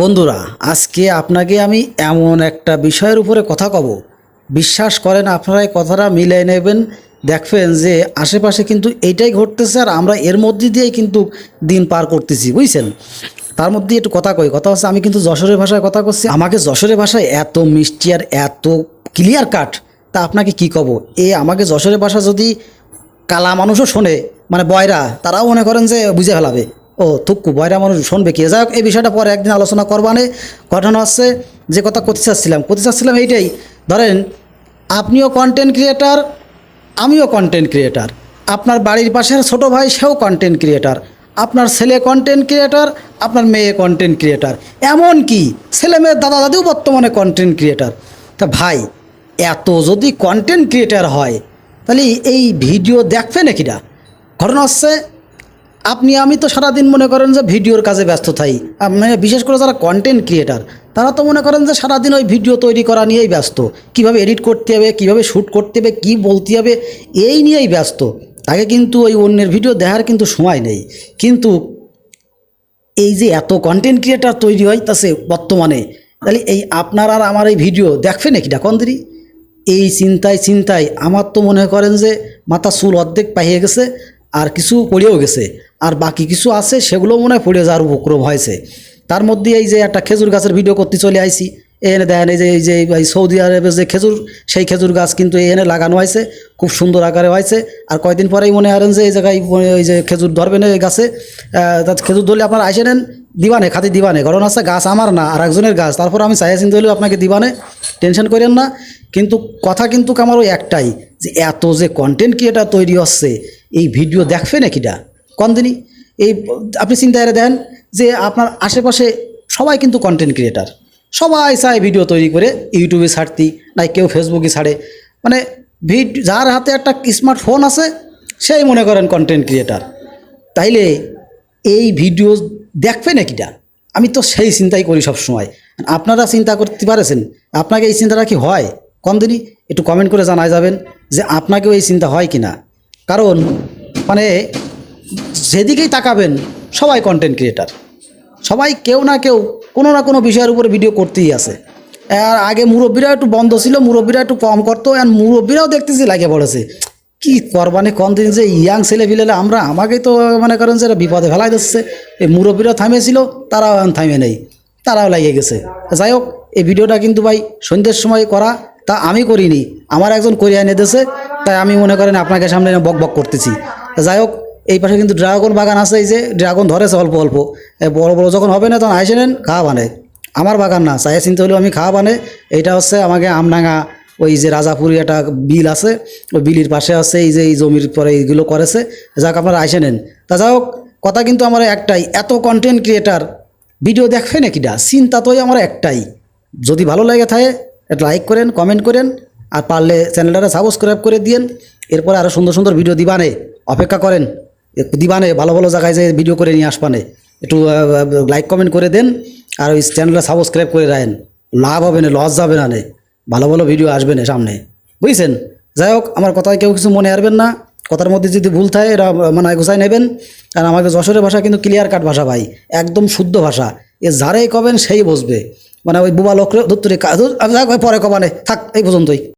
বন্ধুরা, আজকে আপনাকে আমি এমন একটা বিষয়ের উপরে কথা কব। বিশ্বাস করেন, আপনারা কথাটা মিলিয়ে নেবেন। দেখবেন যে আশেপাশে কিন্তু এইটাই ঘটতেছে আর আমরা এর মধ্যে দিয়েই কিন্তু দিন পার করতেছি, বুঝছেন? তার মধ্যে একটু কথা কই। কথা হচ্ছে, আমি কিন্তু যশোরের ভাষায় কথা করছি আমাকে যশোরের ভাষায় এত মিষ্টি আর এত ক্লিয়ার কাট তা আপনাকে কি কব? এ আমাকে যশোরের ভাষা যদি কালা মানুষও শোনে মানে বয়রা, তারাও মনে করেন যে বুঝে ফেলাবে। ও থুক্কু বয়রা মানুষ শুনবে কি? যাই এই বিষয়টা পরে একদিন আলোচনা করবানে। ঘটনা হচ্ছে যে কথা করতে চাচ্ছিলাম। করতে চাচ্ছিলাম এইটাই, ধরেন আপনিও কন্টেন্ট ক্রিয়েটার আমিও কন্টেন্ট ক্রিয়েটার আপনার বাড়ির পাশের ছোট ভাই, সেও কন্টেন্ট ক্রিয়েটার আপনার ছেলে কন্টেন্ট ক্রিয়েটার আপনার মেয়ে কন্টেন্ট ক্রিয়েটার এমন কি? ছেলে মেয়ের দাদা দাদিও বর্তমানে কন্টেন্ট ক্রিয়েটার তা ভাই, এত যদি কন্টেন্ট ক্রিয়েটার হয়, তাহলে এই ভিডিও দেখবে নাকিরা ঘটনা হচ্ছে আপনি, আমি তো সারাদিন মনে করেন যে ভিডিওর কাজে ব্যস্ত থাই। মানে বিশেষ করে যারা কন্টেন্ট ক্রিয়েটার তারা তো মনে করেন যে সারাদিন ওই ভিডিও তৈরি করা নিয়েই ব্যস্ত। কীভাবে এডিট করতে হবে, কীভাবে শ্যুট করতে হবে, কী বলতে হবে, এই নিয়েই ব্যস্ত। তাকে কিন্তু ওই অন্যের ভিডিও দেখার কিন্তু সময় নেই। কিন্তু এই যে এত কন্টেন্ট ক্রিয়েটার তৈরি হইতাছে বর্তমানে, তাহলে এই আপনার আর আমার এই ভিডিও দেখবে নাকি ডাকন্দিরি এই চিন্তায় চিন্তায় আমার তো মনে করেন যে মাথা চুল অর্ধেক পাইয়ে গেছে আর কিছু পড়েও গেছে। আর বাকি কিছু আছে সেগুলো মনে হয় পড়ে যাওয়ার উপক্রম হয়েছে। তার মধ্যে এই যে একটা খেজুর গাছের ভিডিও করতে চলে আইছি। এনে দেখেন এই যে এই যে, এই সৌদি আরবের যে খেজুর, সেই খেজুর গাছ কিন্তু এনে লাগানো হয়েছে, খুব সুন্দর আকারে হয়েছে। আর কয়দিন পরেই মনে করেন যে এই জায়গায় ওই যে খেজুর ধরবেন এই গাছে খেজুর ধরলে আপনারা আইসে নেন দিবানে খাতে দিবানে। কারণ আছে গাছ আমার না, আর একজনের গাছ। তারপর আমি চাইয়া চিন্তা হলেও আপনাকে দিবানে, টেনশন করেন না। কিন্তু কথা কিন্তু আমার ওই একটাই, যে এত যে কন্টেন্ট ক্রিয়েটার তৈরি হচ্ছে এই ভিডিও দেখবে নাকিটা কোন দিনই এই আপনি চিন্তা করে দেন যে আপনার আশেপাশে সবাই কিন্তু কন্টেন্ট ক্রিয়েটার সবাই চায় ভিডিও তৈরি করে, ইউটিউবে ছাড়তি, নাই কেউ ফেসবুকে ছাড়ে। মানে ভিড যার হাতে একটা স্মার্টফোন আছে, সেই মনে করেন কন্টেন্ট ক্রিয়েটার তাইলে এই ভিডিও দেখবে নাকিটা আমি তো সেই চিন্তাই করি সব সময় আপনারা চিন্তা করতে পারেছেন, আপনাকে এই চিন্তাটা কি হয়? কোন দিনই একটু কমেন্ট করে জানাই যাবেন যে আপনাকেও এই চিন্তা হয় কি না কারণ মানে যেদিকেই তাকাবেন, সবাই কন্টেন্ট ক্রিয়েটার সবাই কেউ না কেউ কোনো না কোনো বিষয়ের উপরে ভিডিও করতেই আছে। আর আগে মুরব্বীরা একটু বন্ধ ছিল, মুরব্বীরা একটু কম করতো আর মুরব্বীরাও দেখতেছি লাগে পড়েছে কি করবানে কোন দিন যে ইয়াং ছেলে ফিলে আমরা আমাকেই তো মনে করেন যে বিপদে ফেলাই দিচ্ছে। এই মুরব্বীরাও থামিয়েছিল তারাও এখন থামে নেই, তারাও লাগিয়ে গেছে। যাই হোক, এই ভিডিওটা কিন্তু ভাই সন্ধ্যের সময় করা, তা আমি করিনি। আমার একজন করিয়া এনে দিয়েছে তাই আমি মনে করেন আপনাকে সামনে বক বক করতেছি। যাই হোক, এই পাশে কিন্তু ড্রাগন বাগান আছে, এই যে ড্রাগন ধরেছে অল্প অল্প। বড় বড় যখন হবে না তখন আইসে নেন, খাওয়া বানে আমার বাগান না চাই চিন্তা হলেও আমি খাওয়া বানে এইটা হচ্ছে আমাকে আমডাঙ্গা, ওই যে রাজাপুরি একটা বিল আছে, ওই বিলির পাশে আছে, এই যে এই জমির পরে এইগুলো করেছে। যাক আপনারা আইসে নেন। তা যাই হোক, কথা কিন্তু আমার একটাই, এত কন্টেন্ট ক্রিয়েটার ভিডিও দেখবে নাকিটা চিন্তা তোই আমার একটাই। যদি ভালো লাগে থাকে লাইক করেন কমেন্ট করেন। আর পারলে চ্যানেলটা সাবস্ক্রাইব করে দিয়েন। এরপরে আরও সুন্দর সুন্দর ভিডিও দিবানে। অপেক্ষা করেন। দিবানে, ভালো ভালো জায়গায় যে ভিডিও করে নিয়ে আসবানে। একটু লাইক কমেন্ট করে দেন। আর ওই চ্যানেলটা সাবস্ক্রাইব করে রাখেন। লাভ হবে না লস যাবে না ভালো ভালো ভিডিও আসবে না সামনে। বুঝছেন? যাই হোক, আমার কথায় কেউ কিছু মনে আসবেন না। কথার মধ্যে যদি ভুল থাকে, এটা মানে গোছায় নেবেন। কারণ আমাকে যশোরের ভাষা কিন্তু ক্লিয়ার কাট ভাষা ভাই। একদম শুদ্ধ ভাষা। এ যারাই কবেন, সেই বসবে মানে ওই বুবা লোক ধরতে পরে কবানে। থাক, এই পর্যন্তই।